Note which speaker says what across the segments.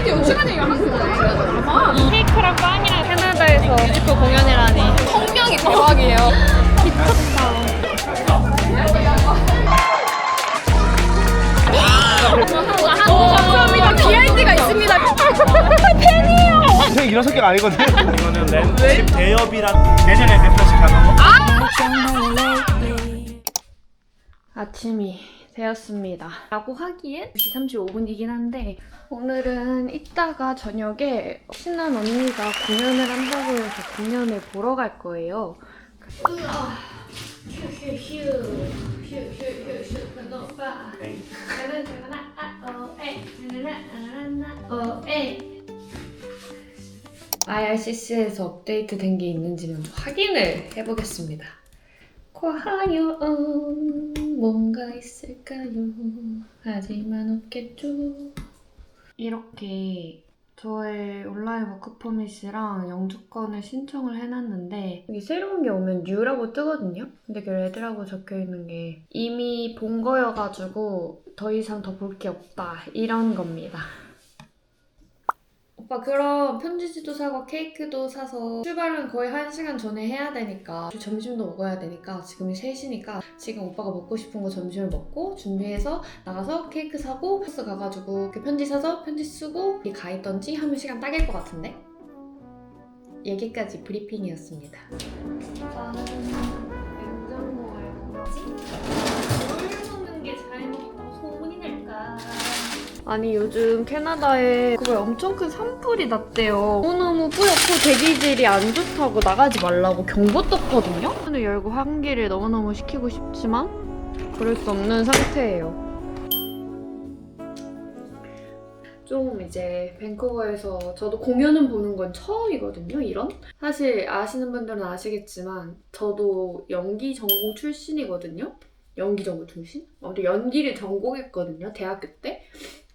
Speaker 1: 시간이요. 시간이 한국어예요. 아,
Speaker 2: 케이크랑 빵이랑 캐나다에서 뮤지컬 공연이라니.
Speaker 1: 성명이 대박이에요. 감사합니다. 비하인드가 있습니다.
Speaker 3: 선생님 이런 성격 아니거든요.
Speaker 4: 이거는 렌즈 대여비랑 내년에 몇 편씩 가는 거?
Speaker 2: 아침이 되었습니다. 라고 하기엔 2시 35분이긴 한데 오늘은 이따가 저녁에 친한 언니가 공연을 한다고 해서 공연을 보러 갈 거예요. IRCC에서 업데이트 된 게 있는지 먼저 확인을 해보겠습니다. 과연 뭔가 있을까요? 하지만 없겠죠. 이렇게 저의 온라인 워크 퍼밋이랑 영주권을 신청을 해놨는데 여기 새로운 게 오면 뉴라고 뜨거든요. 근데 그 레드라고 적혀 있는 게 이미 본 거여가지고 더 이상 더 볼 게 없다 이런 겁니다. 오빠 그럼 편지지도 사고 케이크도 사서 출발은 거의 1시간 전에 해야 되니까 점심도 먹어야 되니까 지금이 3시니까 지금 오빠가 먹고 싶은 거 점심을 먹고 준비해서 나가서 케이크 사고 버스 가가지고 그 편지 사서 편지 쓰고 가 있던지 하면 시간 딱일 것 같은데 얘기까지 브리핑이었습니다 나는 냉장고 알고 뭐지? 아니 요즘 캐나다에 그걸 엄청 큰 산불이 났대요. 너무너무 뿌옇고 대기질이 안 좋다고 나가지 말라고 경보 떴거든요. 문을 열고 환기를 너무너무 시키고 싶지만 그럴 수 없는 상태예요. 좀 이제 밴쿠버에서 저도 공연은 보는 건 처음이거든요, 이런? 사실 아시는 분들은 아시겠지만 저도 연기 전공 출신이거든요. 연기 전공 출신? 우리 연기를 전공했거든요, 대학교 때.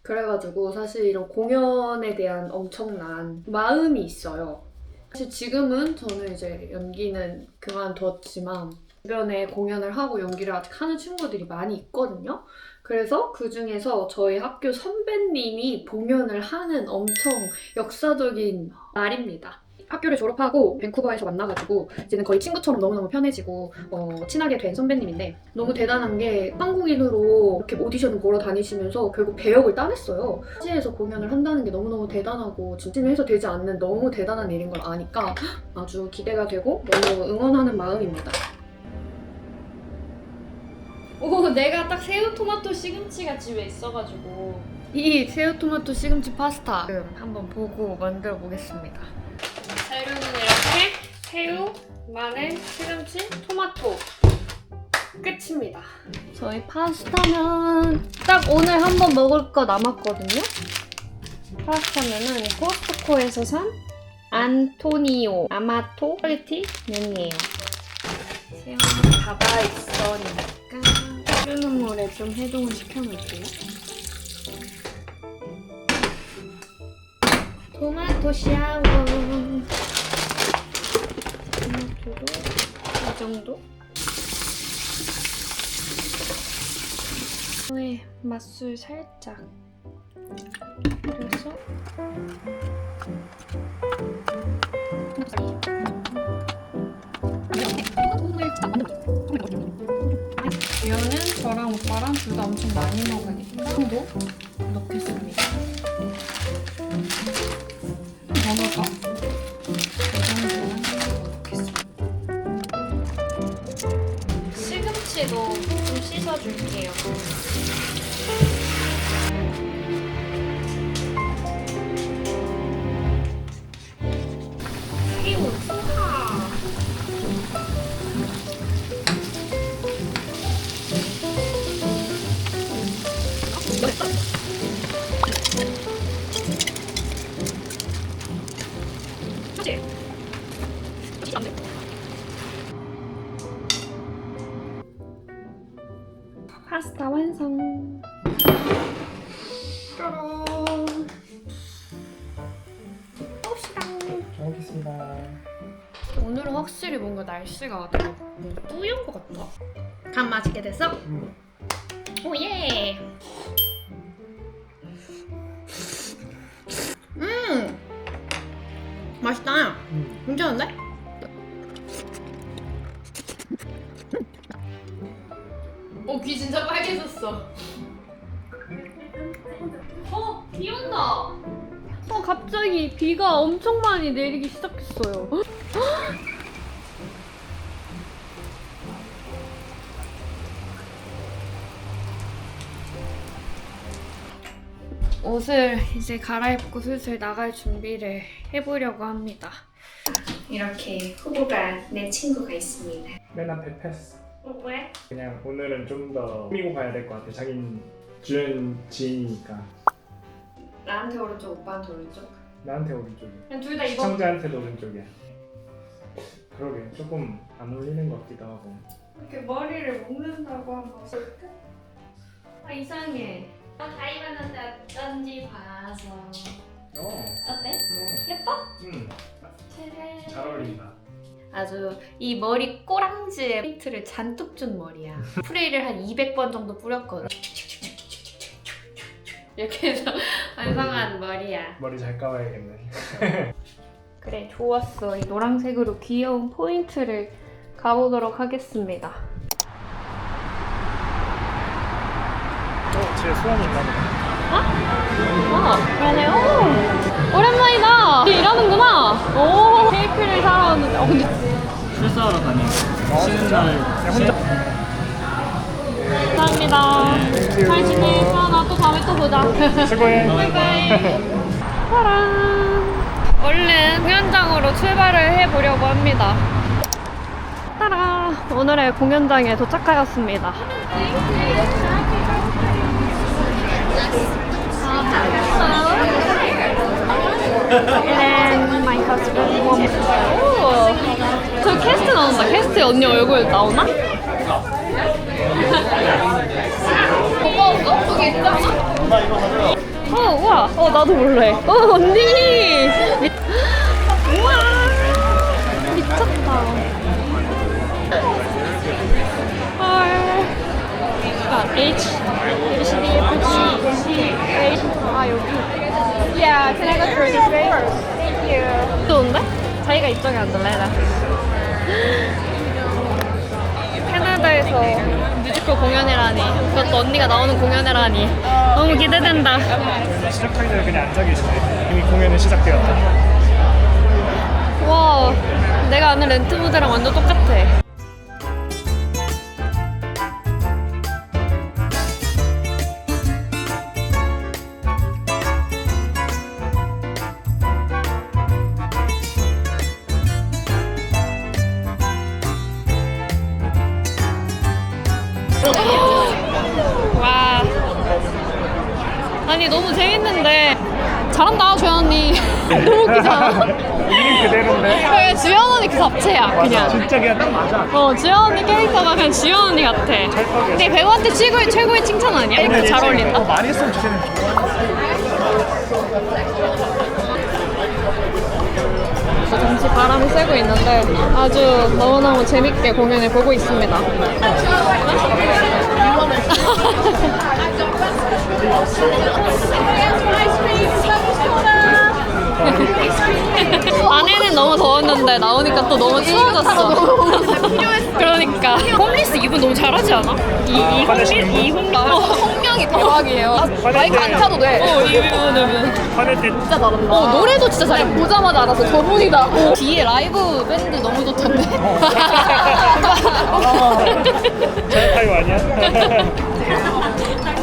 Speaker 2: 그래가지고 사실 이런 공연에 대한 엄청난 마음이 있어요. 사실 지금은 저는 이제 연기는 그만두었지만 주변에 공연을 하고 연기를 아직 하는 친구들이 많이 있거든요. 그래서 그 중에서 저희 학교 선배님이 공연을 하는 엄청 역사적인 날입니다. 학교를 졸업하고 밴쿠버에서 만나가지고 이제는 거의 친구처럼 너무너무 편해지고 어, 친하게 된 선배님인데 너무 대단한 게 한국인으로 이렇게 오디션을 보러 다니시면서 결국 배역을 따냈어요. 시에서 공연을 한다는 게 너무너무 대단하고 진심에서 되지 않는 너무 대단한 일인 걸 아니까 아주 기대가 되고 너무 응원하는 마음입니다. 오, 내가 딱 새우 토마토 시금치가 집에 있어가지고 이 새우 토마토 시금치 파스타 지금 한번 보고 만들어 보겠습니다. 재료는 이렇게 새우, 마늘, 시금치, 토마토 끝입니다. 저희 파스타는 딱 오늘 한 번 먹을 거 남았거든요. 파스타면은 코스트코에서 산 안토니오 아마토 퀄리티 면이에요. 새우는 닫아 있어니까 끓는 물에 좀 해동을 시켜놓을게요. 토마토 샤워. 토 마토도 이 정도. 후에 맛술 살짝. 그래서 이거는 저랑 오빠랑 둘 다 엄청 많이 먹으니까 정도 접시가 되게 뿌연 것 같다. 간 맛있게 됐어?
Speaker 3: 응.
Speaker 2: 오예. 음 맛있다. 응. 괜찮은데? 어, 귀 진짜 빨개졌어. 어, 비 온다. 어, 갑자기 비가 엄청 많이 내리기 시작했어요. 옷을 이제 갈아입고 슬슬 나갈 준비를 해보려고 합니다. 이렇게 후보가 내 친구가 있습니다.
Speaker 3: 맨 앞에 패스.
Speaker 2: 어, 왜?
Speaker 3: 그냥 오늘은 좀 더 꾸미고 가야 될 것 같아. 자긴 주연 지인이니까.
Speaker 2: 나한테 오른쪽, 오빠한테 오른쪽.
Speaker 3: 나한테 오른쪽이.
Speaker 2: 그냥 둘다 입어.
Speaker 3: 시청자한테도 오른쪽이야. 그러게 조금 안 어울리는 것 같기도 하고.
Speaker 2: 이렇게 머리를 묶는다고 한번 볼까? 아 이상해. 아, 다 입었는데 어쩐지 봐서.
Speaker 3: 어.
Speaker 2: 어때?
Speaker 3: 어.
Speaker 2: 예뻐?
Speaker 3: 음. 잘 어울린다.
Speaker 2: 아주 이 머리 꼬랑지에 페인트를 잔뜩 준 머리야. 프레이를 한 200번 정도 뿌렸거든. 이렇게 해서 완성한 머리야.
Speaker 3: 머리 잘 감아야겠네.
Speaker 2: 그래 좋았어. 이 노란색으로 귀여운 포인트를 가보도록 하겠습니다.
Speaker 3: 어, 제 소원이 있나 보다.
Speaker 2: 어, 근데
Speaker 4: 출사하러 다니고 쉬는 날
Speaker 3: 혼자
Speaker 2: 감사합니다. 잘 지내. 수아나 또 다음에 또 보자.
Speaker 3: 수고해.
Speaker 2: 짜란. 얼른 공연장으로 출발을 해보려고 합니다. 따라 오늘의 공연장에 도착하였습니다. And my husband won. 오, 저 캐스트 캐스트 언니 얼굴 나오나? 오빠 없어? 저기 있잖아? 어, 우와. 어, 나도 몰래. 어, 언니! 미... 우와! 미쳤다. 헐. 아, H. C, D, F, G, H. 아, 여기. Yeah, can I go through this way? Thank you. 좋은데? 자기가 이쪽에 앉을래, 나. 캐나다에서 뮤지컬 공연이라니. 그것도 언니가 나오는 공연이라니. 너무 기대된다.
Speaker 3: 시작하기 전에 그냥 앉아 계시네. 이미 공연은 시작되었다.
Speaker 2: 와, 내가 아는 렌트 무대랑 완전 똑같아. 아니 너무 재밌는데. 잘한다 조연 언니. 너무 웃기잖아
Speaker 3: 있는 그대로인데.
Speaker 2: 그래 주연 언니 그 자체야 그냥.
Speaker 3: 진짜 그냥 딱 맞아.
Speaker 2: 어 주연 언니 캐릭터가 그냥 주연 언니 같아. 근데 배우한테 최고의 최고의 칭찬 아니야? 이렇게 잘
Speaker 3: 어,
Speaker 2: 어울린다.
Speaker 3: 많이 했으면 좋겠는데.
Speaker 2: 잠시 바람이 쐬고 있는데 아주 너무너무 재밌게 공연을 보고 있습니다 Ik I've done 안에는 너무 더웠는데 나오니까 또 너무 추워졌어. 그러니까 홈리스 이분 너무 잘하지 않아? 이, 이 홍리 이 홍리 어,
Speaker 1: 성명이 대박이에요. 마이크 안 차도 돼.
Speaker 2: 어 이분은
Speaker 3: 때
Speaker 1: 진짜 잘한다.
Speaker 2: 어 노래도 진짜 잘해.
Speaker 1: 보자마자 알았어. 저분이다. 어.
Speaker 2: 뒤에 라이브 밴드 너무 좋던데.
Speaker 3: 제 타임 아니야?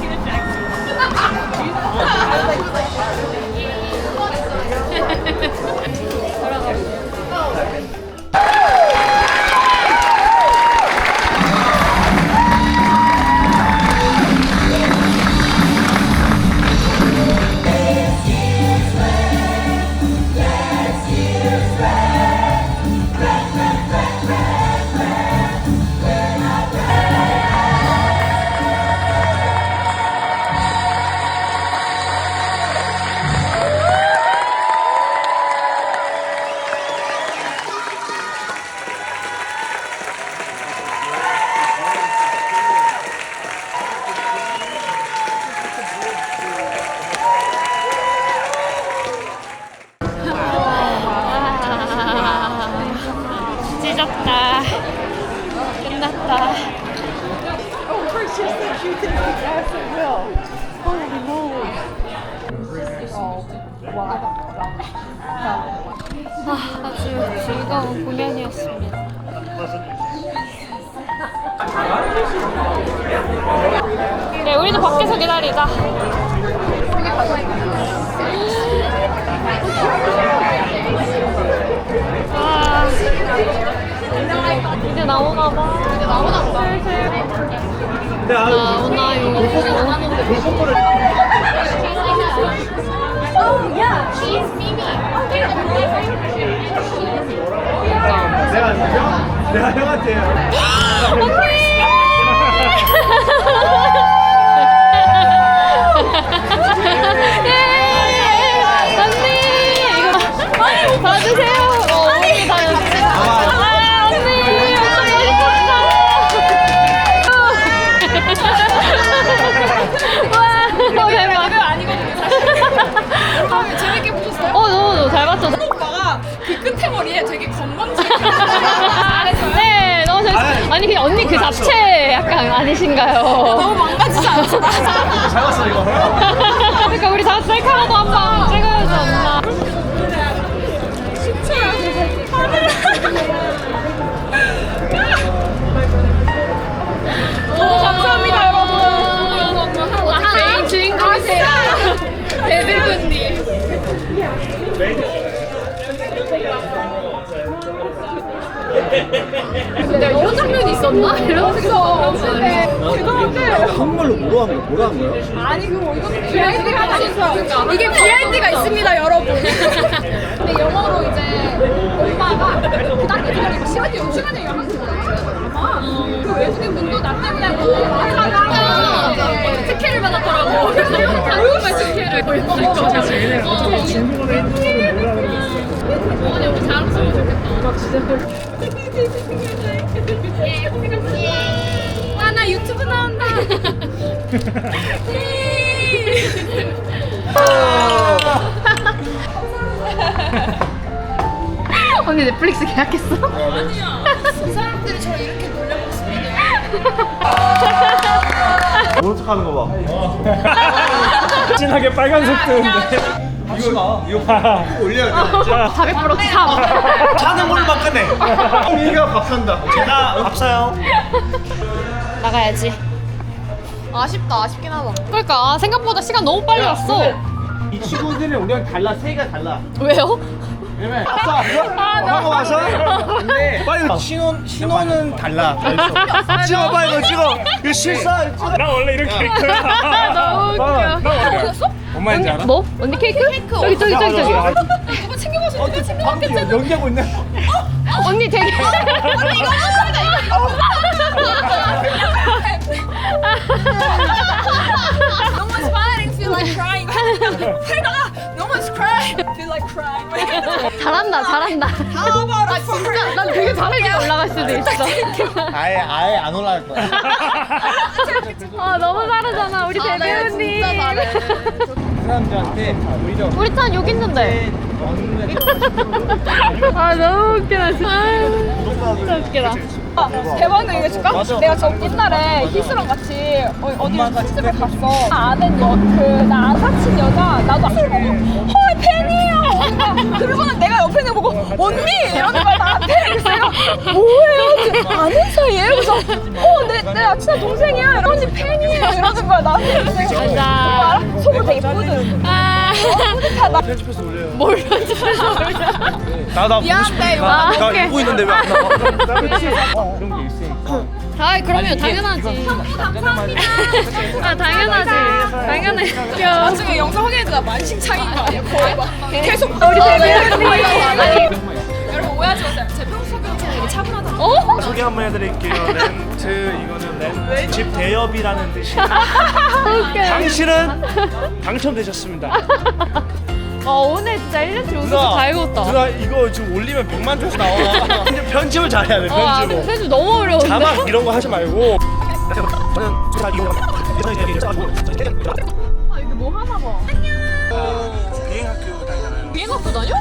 Speaker 2: 나 오나요?
Speaker 4: 내가 형, 내가 형한테
Speaker 2: 자체 약간 아니신가요?
Speaker 1: 너무 망가지지 않았어?
Speaker 4: 잘 봤어 이거.
Speaker 2: 그러니까 우리 다 셀카라도 한번 찍어야지 엄마.
Speaker 1: 너무 감사합니다 여러분.
Speaker 2: 주인공이세요.
Speaker 1: 근데 이런 장면이 있었나? 이러면서 대단한데
Speaker 4: 한국말로 뭐로 한 거야? 뭐로 한 거야?
Speaker 1: 아니 그거 이거 BID가 있어 이게 BID가 있습니다 여러분. 근데 영어로 이제 엄마가 그 당시 저기 시간이 시간에 영어 그 외국인 분도 나 때문에 뭐 맞아 특혜를 받았더라고. 한국말 특혜를 어
Speaker 3: 중국어도 한국어도 뭐라고 했어.
Speaker 1: 아니 우리 자랑스러워 좋겠다 와 나 유튜브 나온다
Speaker 2: 언니 넷플릭스 계약했어?
Speaker 1: 사람들이 저를 이렇게 놀려먹습니다
Speaker 4: 모른 척하는 거 봐.
Speaker 3: 진하게 빨간색 뜨는데.
Speaker 4: 이거 이거 꼭 올려야 돼.
Speaker 3: 자,
Speaker 2: 400% 참.
Speaker 4: 자는 걸로만 끝내. 우리가 밥 산다. 제가 밥 사요.
Speaker 2: 나가야지.
Speaker 1: 아쉽다 아쉽긴 하다
Speaker 2: 그러니까 아, 생각보다 시간 너무 빨리 왔어.
Speaker 4: 이 친구들은 우리랑 달라. 세가 달라.
Speaker 2: 왜요?
Speaker 4: 왜냐면 아싸 하고 와서 근데 빨리 이거 신혼 신혼은 달라. 찍어 빨리 이거 찍어. 이거 실사. 찍어.
Speaker 3: 나 원래 이런 캐릭터야.
Speaker 2: 너무 웃겨.
Speaker 3: 엄마인지 알아?
Speaker 2: 뭐? 언니 케이크? 저기 저기 저기 저기.
Speaker 1: 누가 챙겨가서 누가
Speaker 4: 방금
Speaker 1: 챙겨갔겠지
Speaker 4: 연기하고 있네.
Speaker 2: 언니 되게.
Speaker 1: 언니 이거 합니
Speaker 2: 잘한다 잘한다.
Speaker 1: A 진짜
Speaker 2: 난 되게 잘하게 올라갈 수도 있어.
Speaker 4: 아예 아예 안 올라갈 거야.
Speaker 2: 아 너무 잘하잖아 우리 데뷔 언니.
Speaker 1: 진짜 잘해.
Speaker 4: 그 사람들한테 오히려
Speaker 2: 우리 탄 여기 있는데.
Speaker 4: 먹는
Speaker 2: 아 너무 웃기다 진짜. 진짜 웃기다.
Speaker 1: 대박 나 이거 줄까?
Speaker 4: 맞아.
Speaker 1: 내가 저 옛날에 희수랑 같이 어, 어디
Speaker 4: 엄마가
Speaker 1: 시집을 갔어. 아는 여 그 나 안 사친 여자 나도 술 보고 헐 팬이에요. 그러고는 내가 옆에 있는 거 보고 언니 이러는 거야 나한테. 그래서 내가 뭐예요? 아는 사이예요? 그래서 어내 내 친한 동생이야. 이러 언니 팬이에요. 이러는 거야 나한테. 그래서 내가
Speaker 2: 맞아.
Speaker 1: 알아? 속으로 되게 뿌듯.
Speaker 2: 아.
Speaker 1: 뿌듯하다.
Speaker 4: 편집해서 올려요.
Speaker 2: 뭘 편집해서 올려.
Speaker 4: 나나 보고
Speaker 1: 미안해,
Speaker 4: 싶은데
Speaker 1: 이거.
Speaker 2: 아,
Speaker 4: 나
Speaker 2: 오케이.
Speaker 4: 보고 있는데 왜 안 나와? 그런 게 있으니까.
Speaker 2: 아 그러면 당연하지. 아 당연하지. 당연해.
Speaker 1: 나중에 영상 확인해도 나 만신창인 거 아니야? 거의 막 계속
Speaker 2: 우리 데뷔 언니.
Speaker 1: 여러분 오해하지 마세요. 제 평소에 되게 차분하다.
Speaker 2: 어?
Speaker 4: 소개 한번 해드릴게요. 렌트 이거는 렌트 집 대여비라는 뜻이.
Speaker 2: 웃겨.
Speaker 4: 당신은 당첨되셨습니다.
Speaker 2: 어 오늘 진짜 1년치 웃음 잘 익었다.
Speaker 4: 누나 이거 지금 올리면 100만 조회수 나와. 근데 편집을 잘해야 돼.
Speaker 2: 와
Speaker 4: 편집을.
Speaker 2: 근데 편집 너무 어려운데.
Speaker 4: 자막 이런 거 하지 말고. 저는 잘 이용.
Speaker 1: 아 이게 뭐 하나 봐.
Speaker 4: 비행학교 다니잖아요.
Speaker 1: 비행 갖고 다녀?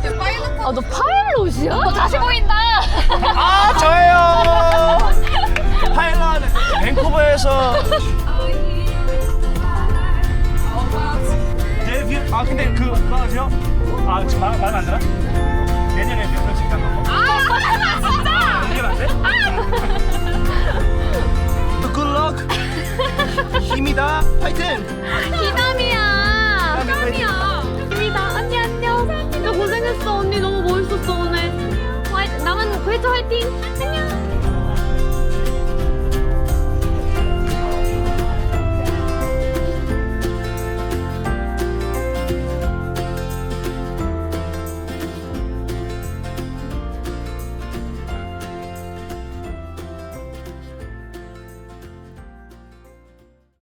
Speaker 1: 근데 파일럿
Speaker 2: 아너 파일럿이야? 너 다시 보인다.
Speaker 4: 아 저예요. 파일럿 밴쿠버에서 아 근데 그 그거 아세요? 아 지금 말, 말안 되나? 내년에 몇 명씩 가는 거?
Speaker 1: 아 진짜
Speaker 4: 이게 안 돼? Good luck 힘이다 파이팅
Speaker 2: 희남이야.
Speaker 4: 희남이야.
Speaker 2: 희남이다. 언니 안녕. 야 고생했어 언니 너무 멋있었어 오늘. 화이, 남은 회차 화이팅.